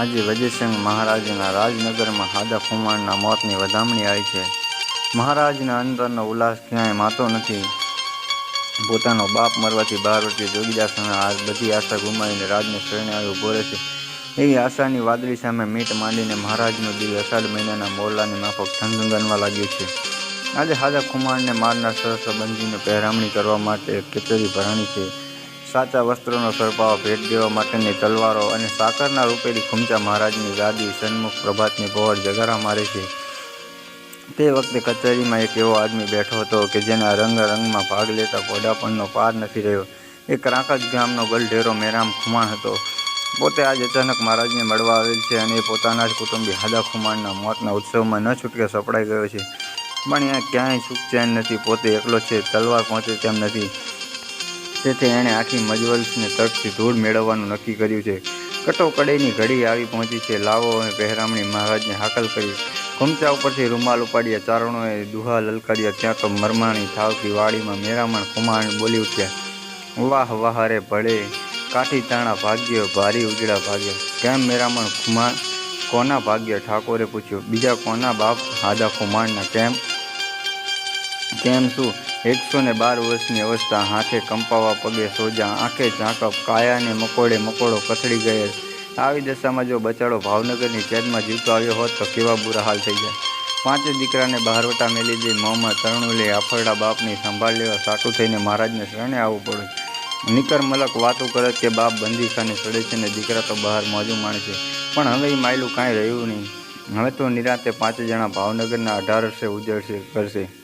આજે વજયસિંહ મહારાજના રાજનગરમાં હાદા ખુમાણના મોતની વધામણી આવી છે. મહારાજના અંતરનો ઉલ્લાસ ક્યાંય માતો નથી. પોતાનો બાપ મરવાથી બહારવટી જોગીદાસ જોગીદાસના બધી આશા ગુમાવીને રાજને શરણે આવી ઊભો રહેશે એવી આશાની વાદળી સામે મીટ માંડીને મહારાજનું દિલ અષાઢ મહિનાના મોરલાની માફક થનગનવા લાગ્યું છે. આજે હાદા ખુમાણને મારનાર સહસંબંધીને પહેરામણી કરવા માટે કચેરી ભરાણી છે. સાચા વસ્ત્રોનો સરપાવો ભેટ દેવા માટેની તલવારો અને સાકરના રૂપેલી ખુમચા મહારાજની ગાદી સન્મુખ પ્રભાતની પહોળ જગારા મારે છે. તે વખતે કચેરીમાં એક એવો આદમી બેઠો હતો કે જેના રંગ રંગમાં ભાગ લેતા ઘોડાપણનો પાર નથી રહ્યો. એ ક્રાંકજ ગામનો ગલઢેરો મેરામ ખુમાણ હતો. પોતે આજ અચાનક મહારાજને મળવા આવેલ છે અને એ પોતાના જ કુટુંબી હાદા ખુમાણના મોતના ઉત્સવમાં ન છૂટકે સપડાઈ ગયો છે. પણ અહીંયા ક્યાંય સુખ ચેન નથી, પોતે એકલો છે, તલવાર પહોંચે તેમ નથી. તેથી એણે આખી મજવલ્સને તરફથી ધૂળ મેળવવાનું નક્કી કર્યું છે. કટોકડીની ઘડી આવી પહોંચી છે. લાવો અને પહેરામણી મહારાજને હાકલ કરી. ઘૂમચા ઉપરથી રૂમાલ ઉપાડ્યા, ચારણોએ દુહા લલકાર્યા, ત્યાં તો મરમાણી થાવકી વાડીમાં મેરામણ કુમાણ બોલી ઉઠ્યા. વાહ વાહ રે ભળે, કાઠી તાણા ભાગ્ય, ભારી ઉજળા ભાગ્ય. કેમ મેરામણ ખુમાણ? કોના ભાગ્ય? ઠાકોરે પૂછ્યું. બીજા કોના બાપ? હાદા ખુમાણના કેમ? કેમ શું? એકસો ને બાર વર્ષની અવસ્થા હાથે કંપાવા પગે સોજા, આંખે ઝાંકપ કાયાને મકોડે મકોડો કથળી ગયેલ આવી દશામાં જો બચાડો ભાવનગરની કેદમાં જીવતો આવ્યો હોત તો કેવા બુરા હાલ થઈ જાય પાંચે દીકરાને બહારવટા મેલી દઈ મોંમાં તરણું લે આફરડા બાપની સંભાળ લેવા સાટું થઈને મહારાજને શરણે આવવું પડે નિકર મલક વાતો કરે કે બાપ બંદીખાને ચડે છે ને દીકરા તો બહાર મોજું માણે છે. પણ હવે એ માયલું કાંઈ રહ્યું નહીં. હવે તો નિરાતે પાંચ જણા ભાવનગરના અઢાર વર્ષે ઉજળશે, કરશે.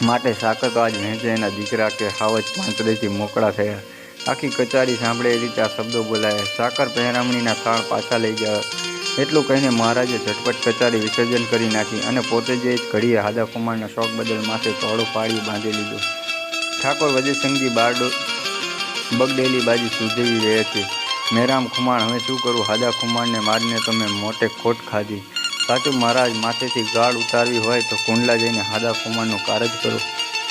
માટે સાકર આજ વહેંચે એના દીકરા કે હાવજ પાંતળેથી મોકળા થયા. આખી કચારી સાંભળે એ રીતે આ શબ્દો બોલાયા. સાકર પહેરામણીના થાળ પાછા લઈ ગયા. એટલું કહીને મહારાજે ઝટપટ કચારી વિસર્જન કરી નાખી અને પોતે જે ઘડીએ હાદા કુમારના શોખ બદલ માથે તોડો પાડી બાંધી લીધું. ઠાકોર વજયસિંહજી બારડો બગડેલી બાજી સુધરી રહ્યા છે મેરામ ખુમાણ, હવે શું કરું? હાદા ખુમાણને મારીને તમે મોટે ખોટ ખાધી. સાચું મહારાજ માથેથી ગાળ ઉતારવી હોય તો કુંડલા જઈને હાદા કુમારનું કારજ કરો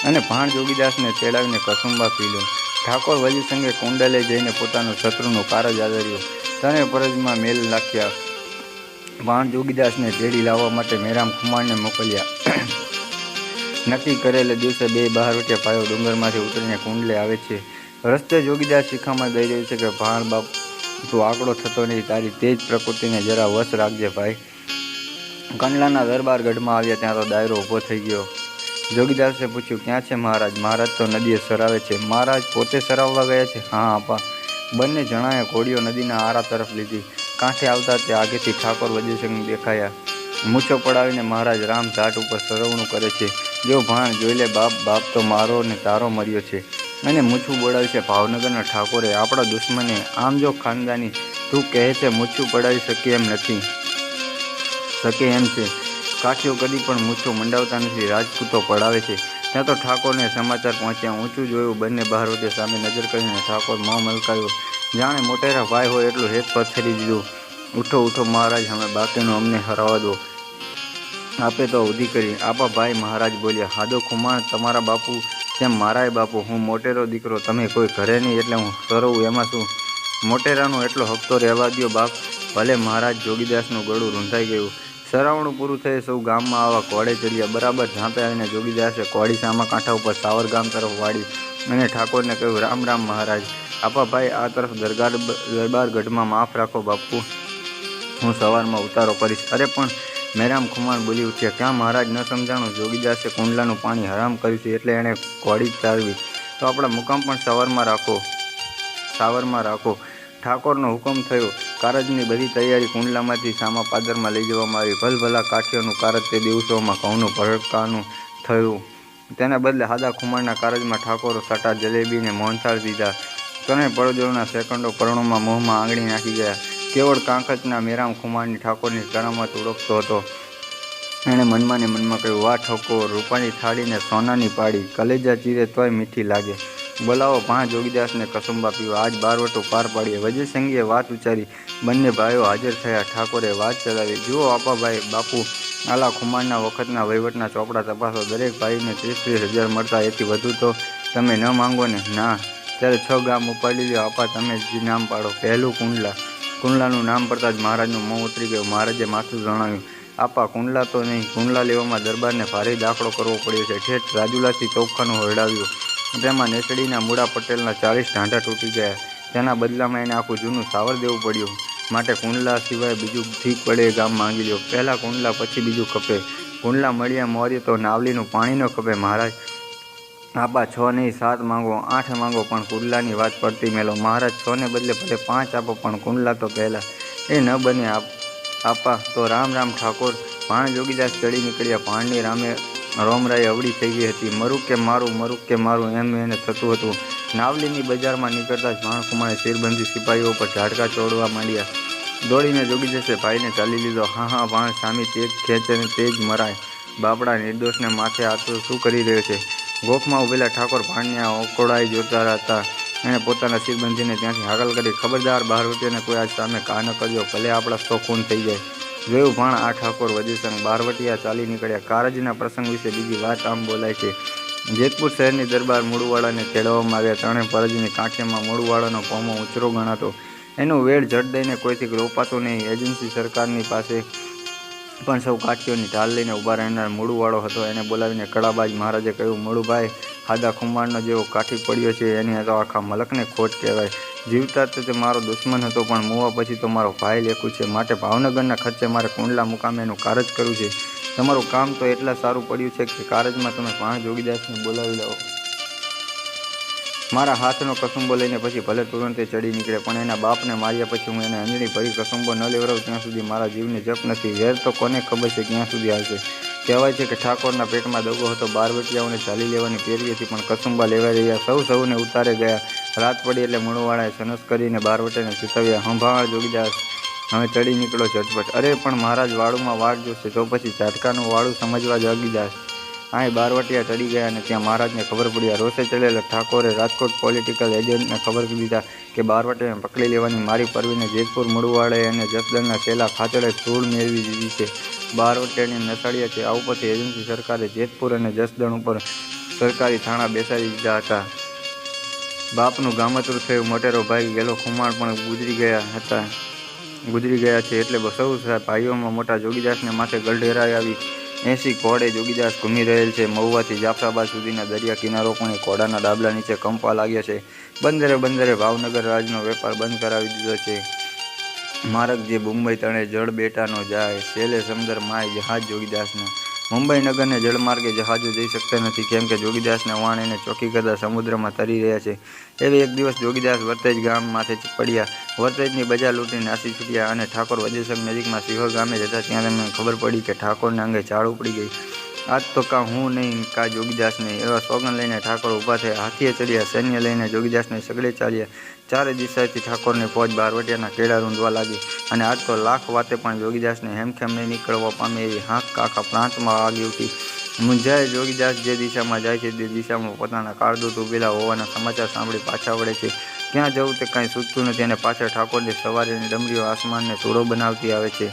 અને ભાણ જોગીદાસને તેડાવીને કસુંબા પી લો. ઠાકોર વજીસંગે કુંડલે જઈને પોતાનું શત્રુનું કારજ આદર્યો. તને પરજમાં મેલ નાખ્યા. ભાણ જોગીદાસને તેડી લાવવા માટે મેરામ કુમારને મોકલ્યા. નક્કી કરેલે દિવસે બે બહારવટિયા પાયો ડુંગરમાંથી ઉતરીને કુંડલે આવે છે. રસ્તે જોગીદાસ શિખામાં દઈ રહ્યું છે કે, ભાણ બાપ, તું આંકડો થતો નહીં, તારી તેજ પ્રકૃતિને જરા વશ રાખજે ભાઈ. કંડલાના દરબાર ગઢમાં આવ્યા ત્યાં તો દાયરો ઊભો થઈ ગયો. જોગીદાસે પૂછ્યું, ક્યાં છે મહારાજ? મહારાજ તો નદીએ સરાવે છે. મહારાજ પોતે સરાવવા ગયા છે? હા આપા બંને જણાએ ઘોડીઓ નદીના આરા તરફ લીધી. કાંઠે આવતા તે આગેથી ઠાકોર વજયસિંહ દેખાયા. મૂછો પડાવીને મહારાજ રામ ઘાટ ઉપર સરવણું કરે છે. જો ભાણ જોઈ લે બાપ બાપ તો મારો ને તારો મર્યો છે. અને મૂછું બોડાવી છે. ભાવનગરના ઠાકોરે, આપણા દુશ્મને આમ જો ખાનદાની તું કહે છે, મૂછું પડાવી શકે એમ નથી. શકે એમ છે. કાઠીઓ કદી પણ મૂછો મંડાવતા નથી, રાજપૂતો પડાવે છે. ત્યાં તો ઠાકોરને સમાચાર પહોંચ્યા. ઊંચું જોયું બંને બહારવટી સામે નજર કરીને ઠાકોર મોં મલકાયો. જાણે મોટેરા ભાઈ હોય એટલું હેત પથરી દીધું. ઉઠો ઉઠો મહારાજ, અમે બાકીનું અમને હરાવા દો. આપે તો ઉધી કરી. આપા ભાઈ મહારાજ બોલ્યા, હાદો ખુમાણ, તમારા બાપુ તેમ મારાય બાપુ, હું મોટેરો દીકરો, તમે કોઈ ઘરે નહીં, એટલે હું સરવું એમાં શું? મોટેરાનો એટલો હપ્તો રહેવા દ્યો બાપ. ભલે મહારાજ જોગીદાસનું ગળું રૂંધાઈ ગયું. સરાવણું પૂરું થઈ સૌ ગામમાં આવા કોળે ચડ્યા. બરાબર ઝાંપે આવીને જોગીદાસે કોળી સામા કાંઠા ઉપર સાવર ગામ તરફ વાળી અને ઠાકોરને કહ્યું, રામ રામ મહારાજ. આપા ભાઈ, આ તરફ દરગાર દરબાર ગઢમાં માફ રાખો બાપુ. હું સવારમાં ઉતારો કરીશ. અરે પણ મેરામ ખુમાણ બોલી ઉઠ્યા. ક્યાં મહારાજ ન સમજાણું? જોગીદાસે કુંડલાનું પાણી હરામ કર્યું છે એટલે એણે કોળી ચાલવી. તો આપણા મુકામ પણ સવારમાં રાખો. સાવરમાં રાખો. ઠાકોરનો હુકમ થયો. કારજની બધી તૈયારી કુંડલામાંથી સામા પાદરમાં લઈ જવામાં આવી. ભલભલા કાઠીઓનું કારજ તે દિવસોમાં ઘઉંનું ભરકાનું થયું. તેના બદલે હાદા ખુમાણના કારજમાં ઠાકોરો સટા જલેબીને મોહનસાળ દીધા ત્રણેય પડોજોના સેકન્ડો પરણોમાં મોંમાં આંગળી નાખી ગયા. કેવળ કાંકચના મેરામ ખુમાણની ઠાકોરની કરામત ઓળખતો હતો. એણે મનમાં ને મનમાં કહ્યું, વાહ ઠકોર, રૂપાની થાળીને સોનાની પાડી કલેજા ચીરે તોય મીઠી લાગે. બોલાવો ભા જોગીદાસને કસુંબા પીવા. આજ બારવટો પાર પાડીએ. વજયસિંહે વાત ઉચ્ચારી બંને ભાઈઓ હાજર થયા. ઠાકોરે વાત ચલાવી. જુઓ આપાભાઈ બાપુ, આલા ખુમાણના વખતના વહીવટના ચોપડા તપાસો. દરેક ભાઈને ત્રીસ ત્રીસ હજાર મળતા એથી વધુ તો તમે ન માંગો ને? ના. ત્યારે છ ગામ ઉપાડી લ્યો. આપા, તમે જ નામ પાડો. પહેલું કુંડલા. કુંડલાનું નામ પડતા જ મહારાજનું મોં ઉતરી ગયું. મહારાજે માથું જણાવ્યું. આપા, કુંડલા તો નહીં. કુંડલા લેવામાં દરબારને ભારે દાખલો કરવો પડ્યો છે. ઠેઠ રાજુલાથી ચોખાનું હોરડાવ્યું. તેમાં નેસડીના મૂળા પટેલના ચાલીસ ઢાંઢા તૂટી ગયા. તેના બદલામાં એને આખું જૂનું સાવર દેવું પડ્યું. માટે કુંડલા સિવાય બીજું ઠીક પડે ગામ માંગી લ્યો. પહેલાં કુંડલા, પછી બીજું ખપે કુંડલા મળ્યા મોર્ય તો નાવલીનું પાણી ન ખપે મહારાજ આપા છ નહીં, સાત માંગો, આઠ માંગો, પણ કુંડલાની વાત પડતી મેલો. મહારાજ છ ને બદલે ભલે પાંચ આપો, પણ કુંડલા તો પહેલાં. એ ન બને આપ, આપા. તો રામ રામ ઠાકોર ભાણ જોગીદાસ ચડી નીકળ્યા. ભાણની રામે રોમરાય અવળી થઈ ગઈ હતી. મરું કે મારું, મરું કે મારું, એમ એને થતું હતું. નાવલીની બજારમાં નીકળતા જ માણકુમારે શિરબંધી સિપાહીઓ પર ઝાડકા ચોડવા માંડ્યા. દોડીને જોગી જશે, ભાઈને ચાલી લીધો. હા હા, વાણ સામી તેજ ખેંચે ને તેજ મરાય. બાપડા નિર્દોષને માથે આતો શું કરી રહ્યો છે? ગોખમાં ઉભેલા ઠાકોર ભાણને ઓકોડાઈ જોતા હતા એણે પોતાના શિરબંધીને ત્યાંથી હાકલ કરી. ખબરદાર, બહાર બહારવટીયાને કોઈ આજ સામે કા ન કર્યો. ભલે આપણા સો ખૂન થઈ જાય. જોયું ભાણ આ ઠાકોર વજીસંગ બારવટિયા ચાલી નીકળ્યા. કારજના પ્રસંગ વિશે બીજી વાત આમ બોલાય છે. જેતપુર શહેરની દરબાર મૂળવાળાને તેડવામાં આવ્યા. ત્રણે પરજની કાંઠેમાં મૂળવાળાનો કોમો ઉચરો ગણાતો. એનું વેડ જડ દઈને કોઈથી રોપાતું નહીં. એજન્સી સરકારની પાસે પણ સૌ કાઠીઓની ઢાલ લઈને ઊભા રહેનાર મૂળુવાળો હતો. એને બોલાવીને કડાબાજ મહારાજે કહ્યું, મૂળુભાઈ, હાદા ખુમાણનો જેવો કાઠી પડ્યો છે. એની તો આખા મલકને ખોટ કહેવાય. જીવતા તો તે મારો દુશ્મન હતો, પણ મોવા પછી તો મારો ભાઈ લેખું છે. માટે ભાવનગરના ખર્ચે મારે કુંડલા મુકામે એનું કારજ કરવું છે. તમારું કામ તો એટલા સારું પડ્યું છે કે કારજમાં તમે ભાણ જોગીદાસને બોલાવી લાવો. મારા હાથનો કસુંબો લઈને પછી ભલે તુરંતે ચડી નીકળે, પણ એના બાપને માર્યા પછી હું એને અંજણી ભરી કસુંબો ન લેવડાવું, ત્યાં સુધી મારા જીવને જપ નથી. વેર તો કોને ખબર છે ક્યાં સુધી આવશે કહેવાય છે કે ઠાકોરના પેટમાં દગો હતો બારવટિયાઓને ચાલી લેવાની પેરવી હતી પણ કસુંબા લેવાઈ રહ્યા. સૌ સૌને ઉતારે ગયા. રાત પડી એટલે મૂળવાળાએ સનસ કરીને બારવટીને ચૂકવ્યા જોગી જોગીદાસ હવે ચડી નીકળો ઝટપટ. અરે, પણ મહારાજ, વાળુમાં વાળ જોશે તો પછી ઝાટકાનું વાળું સમજવા જાગી જોગીદાસ અહીં બારવટિયા ચડી ગયા અને ત્યાં મહારાજને ખબર પડી. રોષે ચડેલા ઠાકોરે રાજકોટ પોલિટિકલ એજન્ટને ખબર દીધા કે બારવટિયાને પકડી લેવાની મારી પરવીને જેતપુર મુળવાડે અને જસદણના છેલ્લા ખાચડે ધૂળ મેળવી દીધી છે. બારવટિયાની નસાડ્યા છે. આ ઉપરથી એજન્સી સરકારે જેતપુર અને જસદણ ઉપર સરકારી થાણા બેસાડી દીધા હતા. બાપનું ગામતરું થયું. મોટેરો ભાઈ ગેલો ખુમાણ પણ ગુજરી ગયા હતા. ગુજરી ગયા છે એટલે સૌ ભાઈઓમાં મોટા જોગીદાસને માથે ગળઢેરાઈ આવી. એંસી ઘોડે જોગીદાસ ઘૂમી રહેલ છે. મહુવાથી જાફરાબાદ સુધીના દરિયા કિનારો પણ ઘોડાના ડાબલા નીચે કંપવા લાગ્યા છે. બંદરે બંદરે ભાવનગર રાજનો વેપાર બંધ કરાવી દીધો છે. માર્ગ જે મુંબઈ તણે જળ બેટાનો જાય સેલે સમદર માય જહાજ જોગીદાસને. મુંબઈ નગરને જળમાર્ગે જહાજો જઈ શકતા નથી, કેમ કે જોગીદાસના વાણ એને ચોકી કરતા સમુદ્રમાં તરી રહ્યા છે. એવી એક દિવસ જોગીદાસ વર્તેજ ગામમાંથી પડ્યા. વર્તેજની બજાર લૂંટીને નાસી છૂટ્યા અને ઠાકોર વજયસંગ નજીકમાં સિહોર ગામે જતા ત્યાં તેમને ખબર પડી કે ઠાકોરને અંગે ઝાડ ઉપડી ગઈ. આજ તો કાં હું નહીં, કા જોગીદાસ નહીં એવા સોગન લઈને ઠાકોર ઊભા થયા. હાથીએ ચડ્યા, સૈન્ય લઈને જોગીદાસને સગડે ચાલ્યા. ચારે દિશાએથી ઠાકોરની ફોજ બારવટિયાના કેળા રૂંધવા લાગી અને આજ તો લાખ વાતે પણ જોગીદાસને હેમખેમ નહીં નીકળવા પામે એવી હાંક કાકા પ્રાંતમાં આવી ઉઠી. મુંજાએ જોગીદાસ જે દિશામાં જાય છે તે દિશામાં પોતાના કાળદૂત ઉભેલા હોવાના સમાચાર સાંભળી પાછા વળે છે. ક્યાં જવું તે કાંઈ સૂચતું નથી અને પાછળ ઠાકોરની સવારીની ડમરીઓ આસમાનને તોડો બનાવતી આવે છે.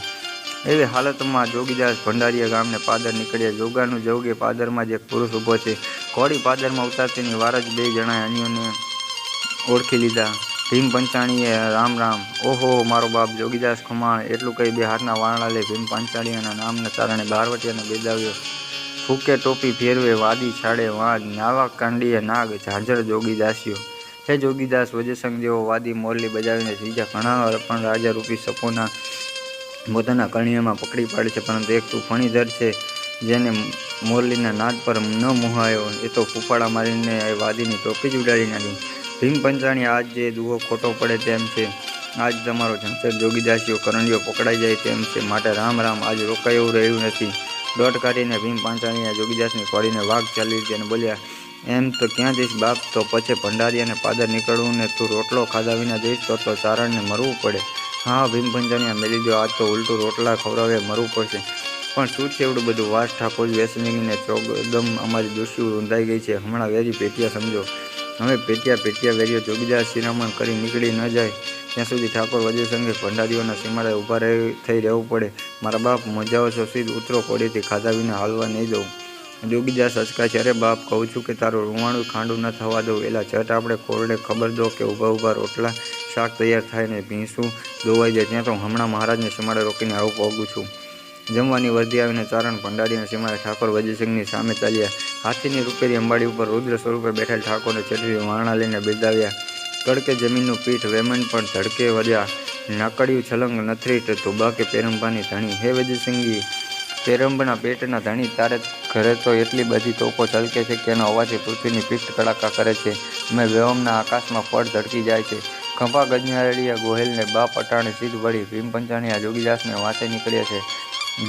એવી હાલતમાં જોગીદાસ ભંડારીયા ગામને પાદર નીકળ્યા. જોગાનું જોગે પાદરમાં જ એક પુરુષ ઊભો છે. ઘોડી પાદરમાં ઉતારતીની વાર જ બે જણાએ અન્યોને ઓળખી લીધા. ભીમ પંચાણીએ રામ રામ. ઓહો, મારો બાપ જોગીદાસ ખુમાણ, એટલું કહી બે હાથના વાળા લે ભીમ પંચાણીયાના નામને કારણે બારવટિયાને બેદાવ્યો. ફૂકે ટોપી ફેરવે, વાદી છાડે વાંજ નાવા કાંડીએ નાગ, ઝાંઝર જોગીદાસ્યો હે જોગીદાસ વજયસંગ જેવો વાદી મોરલી બજાવીને બીજા ઘણા પણ રાજા રૂપી સપોના પોતાના કરણીયામાં પકડી પાડે છે, પરંતુ એક તૂફણી દર છે, જેને મોરલીના નાદ પર ન મોહાયો. એ તો ફૂફાળા મારીને વાદીની ટોપી જ ઉડાડી નાખી. ભીમ પંચાણી આજ જે દુહો ખોટો પડે તેમ છે. આજ તમારો જંસર જોગીદાસીઓ કરણિયો પકડાઈ જાય તેમ છે. માટે રામ રામ આજ રોકાય એવું રહ્યું નથી. દોટ કાઢીને ભીમ પાંચાણીએ જોગીદાસની ખોડીને વાઘ ચાલી અને બોલ્યા, એમ તો ક્યાં જઈશ બાપ? તો પછી ભંડારી અને પાદર નીકળવું ને તું રોટલો ખાધા વિના જઈશ તો તો ચારણને મરવું પડે. હા ભીમ પંચાણીએ મેલી દો. આજ તો ઉલટું રોટલા ખવડાવે મરવું પડશે. પણ શું છે એવડું બધું? વાસ ઠાકોર વેસનીને ચોગદમ અમારી દોષીઓ રૂંધાઈ ગઈ છે. હમણાં વેરી પેટિયા સમજો. હવે પેટિયા પેટિયા વેરીઓ જોગીદાસ શિરામણ કરી નીકળી ન જાય. ત્યાં સુધી ઠાકોર વજુ સંઘે ભંડારીઓના સીમાડે ઊભા રહી, થઈ રહેવું પડે. મારા બાપ મજાઓ સીધ ઉતરો કોડીથી ખાધા વિના હાલવા નહીં દઉં. જોગીદાસ અચકાય છે, અરે બાપ, કહું છું કે તારું રૂવાણું ખાંડું ન થવા દઉં. એલા ચટ આપણે ખોરડે ખબર દો કે ઊભા ઊભા રોટલા, શાક તૈયાર થાય ને ભીંસું દોવાઈ જાય. ત્યાં તો હમણાં મહારાજને સીમાડે રોકીને આવું પહોંચું છું. જમવાની વર્ધી આવીને ચારણ ભંડારીને સીમાએ ઠાકોર વજીસિંહની સામે ચાલ્યા. હાથીની રૂપેરી અંબાડી ઉપર રુદ્ર સ્વરૂપે બેઠેલ ઠાકોરને ચેતવી વારણા લઈને બિરદાવ્યા. કડકે જમીનનું પીઠ વેમન પણ ધડકે વધ્યા નાકડિયું છલંગ નથરી ધોબા કે પેરંબાની ધણી. હે વજીસિંહજી પેરંબના પેટના ધણી તારે ઘરે તો એટલી બધી તોપો ચલકે છે કે એનો અવાજથી પૃથ્વીની પીઠ કડાકા કરે છે. અમે વેવમના આકાશમાં પડ ધડકી જાય છે. ખંભા ગજનાળિયા ગોહેલને બાપ અટાણે સીધ વળી ભીમ પંચાણીયા જોગીદાસને વાંચે નીકળ્યા છે.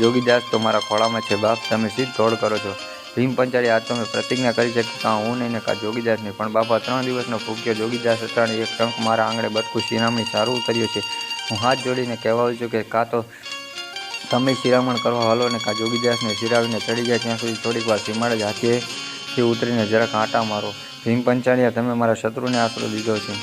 જોગીદાસ, તો મારા ખોળામાં છે બાપ, તમે સીધ તોડ કરો છો. ભીમ પંચાળી આ તમે પ્રતિજ્ઞા કરી શકતા હું નહીં કા કાં જોગીદાસ નહીં પણ બાપા, ત્રણ દિવસનો ભૂખ્યો જોગીદાસ અટાણે એક ટંક મારા આંગણે બટકું શિરામણી સારું કર્યું છે. હું હાથ જોડીને કહેવાઉં છું કે કાં તો તમે શિરામણ કરવા હલો ને કાં જોગીદાસને શિરાવીને ચડી જાય ત્યાં સુધી થોડીક વાર સીમાડે જ હાથીએથી ઉતરીને જરાક આંટા મારો. ભીમ પંચાળિયા તમે મારા શત્રુને આશરો લીધો છે.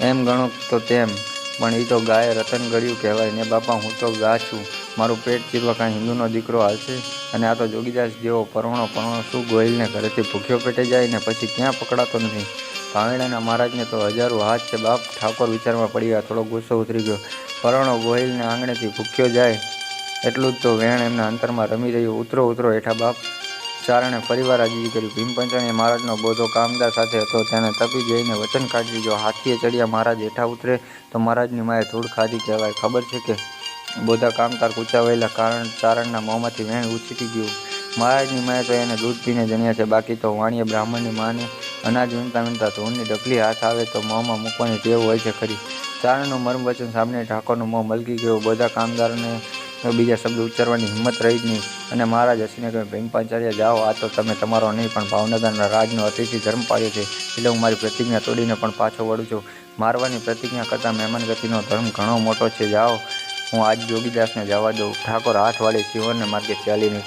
એમ ગણો તો તેમ, પણ એ તો ગાયે રતન ગળ્યું કહેવાય ને બાપા, હું તો ગા છું. મારું પેટ ચીરવા કાંઈ હિન્દુનો દીકરો હાલશે? અને આ તો જોગીદાસ જેવો પરવણો પરવણો શું ગોહિલને ઘરેથી ભૂખ્યો પેટે જાય ને પછી ક્યાં પકડાતો નથી? ભાવેડાના મહારાજને તો હજારો હાથ છે બાપ. ઠાકોર વિચારમાં પડી ગયા થોડો ગુસ્સો ઉતરી ગયો. પરણો ગોહિલને આંગણેથી ભૂખ્યો જાય, એટલું જ તો વેણ એમના અંતરમાં રમી રહ્યું. ઉતરો ઉતરો હેઠા બાપ. ચારણે ફરીવાર આજીજી કર્યું ભીમપંચાણીએ મહારાજનો બોધો કામદાર સાથે હતો. તેને તપી જઈને વચન કાઢી જો હાથીએ ચડ્યા મહારાજ હેઠા ઉતરે, તો મહારાજની માએ ધૂળ ખાધી કહેવાય. ખબર છે કે બોધા કામકાર કૂચાવેલા કારણ ચારણના મોંમાંથી વેણ ઉછીટી ગયું. મહારાજની માએ તો એને દૂધ પીને જણ્યા છે. બાકી તો વાણીએ બ્રાહ્મણની માને અનાજ વીણતા વીણતા ધૂળની ડકલી હાથ આવે તો મોંમાં મૂકવાની ટેવ હોય છે ખરી. ચારણનું મર્મ સાંભળીને ઠાકોરનું મોં મલકી ગયું. બધા કામદારોને બીજા શબ્દ ઉચ્ચારવાની હિંમત રહી જ નહીં. અને મહારાજ હસીને કહ્યું, ભીમ પાંચાળિયા જાઓ. આ તો તમે તમારો નહીં, પણ ભાવનગરના રાજનો અતિથિ ધર્મ પાડ્યો છે. એટલે હું મારી પ્રતિજ્ઞા તોડીને પણ પાછો વળું છું. મારવાની પ્રતિજ્ઞા કરતાં મહેમાન ગતિનો ધર્મ ઘણો મોટો છે. જાઓ. હું આજ જોગીદાસને જવા દઉં. ઠાકોર હાથ વાળી સિંહોને માર્ગે ચાલી નીકળ્યો